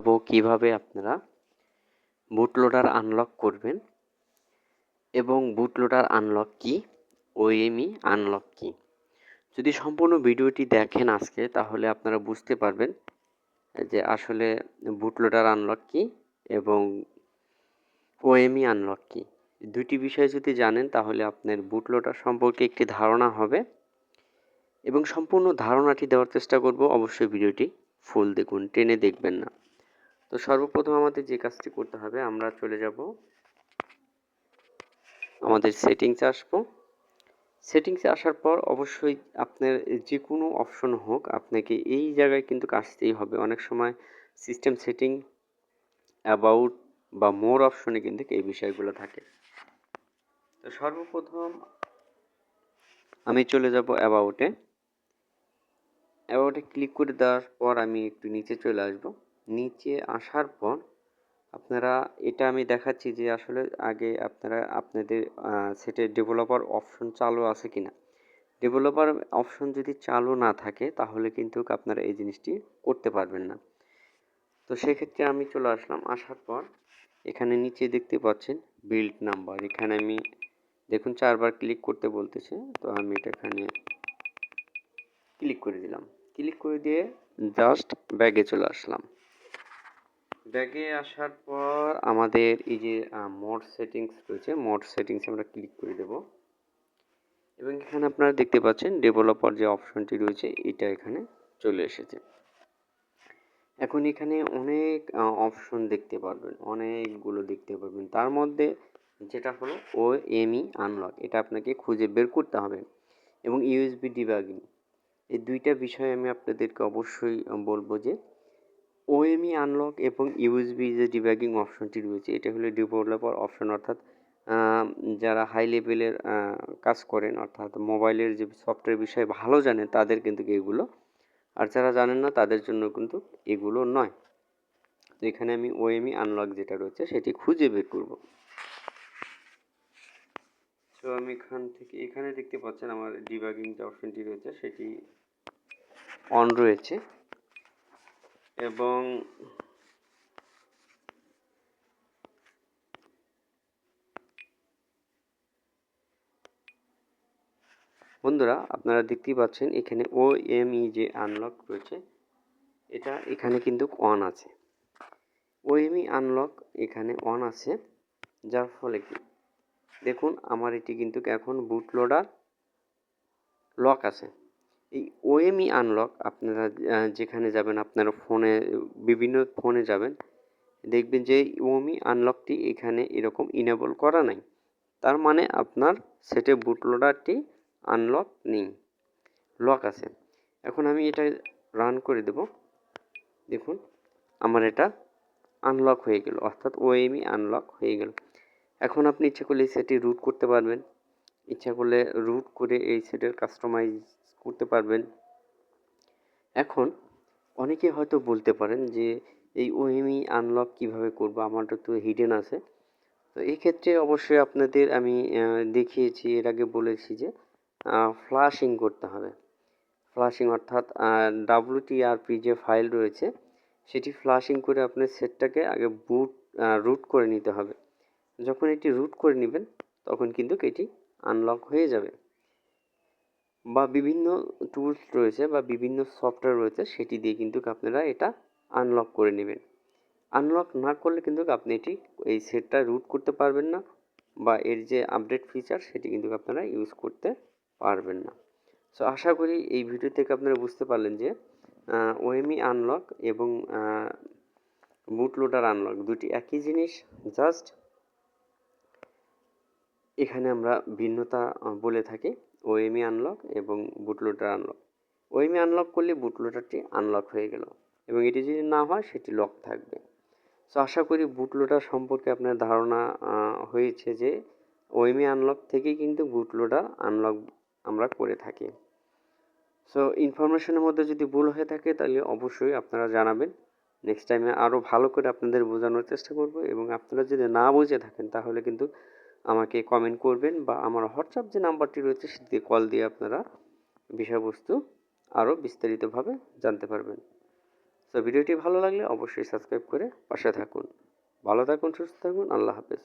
দেখাবো কীভাবে আপনারা বুট লোডার আনলক করবেন এবং বুট লোডার আনলক কি ওএমই আনলক কি। যদি সম্পূর্ণ ভিডিওটি দেখেন আজকে, তাহলে আপনারা বুঝতে পারবেন যে আসলে বুট লোডার আনলক কি এবং ওএমই আনলক কি। দুটি বিষয় যদি জানেন, তাহলে আপনার বুট লোডার সম্পর্কে একটি ধারণা হবে এবং সম্পূর্ণ ধারণাটি দেওয়ার চেষ্টা করব। অবশ্যই ভিডিওটি ফুল দেখুন, টেনে দেখবেন না। তো সর্বপ্রথম আমাদের যে কাজটি করতে হবে, আমরা চলে যাব আমাদের সেটিংসে আসব। সেটিংসে আসার পর অবশ্যই আপনার যে কোনো অপশন হোক, আপনাকে এই জায়গায় কিন্তু আসতেই হবে। অনেক সময় সিস্টেম সেটিং অ্যাবাউট বা মোর অপশনে কিন্তু এই বিষয়গুলো থাকে। তো সর্বপ্রথম আমি চলে যাব অ্যাবাউটে অ্যাবাউটে ক্লিক করে দেওয়ার পর আমি একটু নিচে চলে আসব। নিচে আসার পর আপনারা, এটা আমি দেখাচ্ছি যে আসলে আগে আপনারা, আপনাদের সেটে ডেভেলপার অপশন চালু আছে কিনা। ডেভেলপার অপশন যদি চালু না থাকে, তাহলে কিন্তু আপনারা এই জিনিসটি করতে পারবেন না। তো সেক্ষেত্রে আমি চলে আসলাম। আসার পর এখানে নিচে দেখতে পাচ্ছেন বিল্ড নাম্বার এখানে আমি, দেখুন চারবার ক্লিক করতে বলতেছে, তো আমি এটা এখানে ক্লিক করে দিলাম। ক্লিক করে দিয়ে জাস্ট ব্যাগে চলে আসলাম। ব্যাগে আসার পর আমাদের এই যে মোড সেটিংস রয়েছে মোড সেটিংস আমরা ক্লিক করে দেব। এবং এখানে আপনারা দেখতে পাচ্ছেন ডেভেলপার যে অপশনটি রয়েছে, এটা এখানে চলে এসেছে। এখন এখানে অনেক অপশন দেখতে পারবেন, অনেকগুলো দেখতে পারবেন। তার মধ্যে যেটা হলো ও এমই আনলক এটা আপনাকে খুঁজে বের করতে হবে। এবং ইউএসবি ডিবাগিং এই দুইটা বিষয় আমি আপনাদেরকে অবশ্যই বলব যে ওএমই আনলক এবং ইউএসবি যে ডিব্যাগিং অপশনটি রয়েছে, এটা হলো ডেভেলপার অপশন অর্থাৎ যারা হাই লেভেলের কাজ করেন, অর্থাৎ মোবাইলের যে সফটওয়্যার বিষয়ে ভালো জানেন, তাদের কিন্তু এগুলো। আর যারা জানেন না, তাদের জন্য কিন্তু এগুলো নয়। তো এখানে আমি ওএমই আনলক যেটা রয়েছে, সেটি খুঁজে বের করব। তো আমি এখান থেকে, এখানে দেখতে পাচ্ছেন আমার ডিবাগিং যে অপশনটি রয়েছে, সেটি অন রয়েছে। এবং বন্ধুরা, আপনারা দেখতেই পাচ্ছেন এখানে ও এম ই যে আনলক রয়েছে, এটা এখানে কিন্তু অন আছে। ও এম ই আনলক এখানে অন আছে, যার ফলে কি? দেখুন, আমার এটি কিন্তু এখন বুট লোডার লক আছে। এই ওএমই আনলক আপনারা যেখানে যাবেন, আপনারা ফোনে বিভিন্ন ফোনে যাবেন, দেখবেন যে ওএমই আনলকটি এখানে এরকম ইনেবল করা নাই। তার মানে আপনার সেটে বুট লোডারটি আনলক নেই। লক আছে। এখন আমি এটা রান করে দেব। দেখুন, আমার এটা আনলক হয়ে গেল। অর্থাৎ ওএমই আনলক হয়ে গেল। এখন আপনি ইচ্ছে করলে সেটি রুট করতে পারবেন। ইচ্ছা করলে রুট করে এই সেটের কাস্টমাইজ করতে পারবেন। এখন অনেকে হয়তো বলতে পারেন যে, এই ওএমই আনলক কীভাবে করব? আমারটা তো হিডেন আছে। তো এই ক্ষেত্রে অবশ্যই আপনাদের আমি দেখিয়েছি, এর আগে বলেছি যে ফ্লাশিং করতে হবে। ফ্লাশিং অর্থাৎ ডাব্লুটিআরপি যে ফাইল রয়েছে, সেটি ফ্লাশিং করে আপনার সেটটাকে আগে বুট রুট করে নিতে হবে। যখন এটি রুট করে নেবেন, তখন কিন্তু এটি আনলক হয়ে যাবে। বা বিভিন্ন টুলস রয়েছে বা বিভিন্ন সফটওয়্যার রয়েছে, সেটি দিয়ে কিন্তু আপনারা এটা আনলক করে নেবেন। আনলক না করলে কিন্তু আপনি এটি এই সেটটা রুট করতে পারবেন না বা এর যে আপডেট ফিচার সেটি কিন্তু আপনারা ইউজ করতে পারবেন না। সো আশা করি এই ভিডিও থেকে আপনারা বুঝতে পারলেন যে ওএমই আনলক এবং বুট লোডার আনলক দুটি একই জিনিস জাস্ট এখানে আমরা ভিন্নতা বলে থাকি। ওএমই আনলক এবং bootloader unlock O M E unlock করলে বুটলোডারটি আনলক হয়ে গেল এবং এটি যদি না হয়, সেটি লক থাকবে। সো আশা করি বুটলোডার সম্পর্কে আপনার ধারণা হয়েছে যে ওএমই আনলক থেকেই কিন্তু বুটলোডার আনলক আমরা করে থাকি। সো ইনফরমেশনের মধ্যে যদি ভুল হয়ে থাকে, তাহলে অবশ্যই আপনারা জানাবেন। নেক্সট টাইমে আরও ভালো করে আপনাদের বোঝানোর চেষ্টা করব এবং আপনারা যদি না বুঝে থাকেন, তাহলে কিন্তু আমাকে কমেন্ট করবেন বা আমার হোয়াটসঅ্যাপ যে নাম্বারটি রয়েছে সেটিতে কল দিয়ে আপনারা বিষয়বস্তু আরও বিস্তারিতভাবে জানতে পারবেন। তো ভিডিওটি ভালো লাগলে অবশ্যই সাবস্ক্রাইব করে পাশে থাকুন। ভালো থাকুন, সুস্থ থাকুন, আল্লাহ হাফেজ।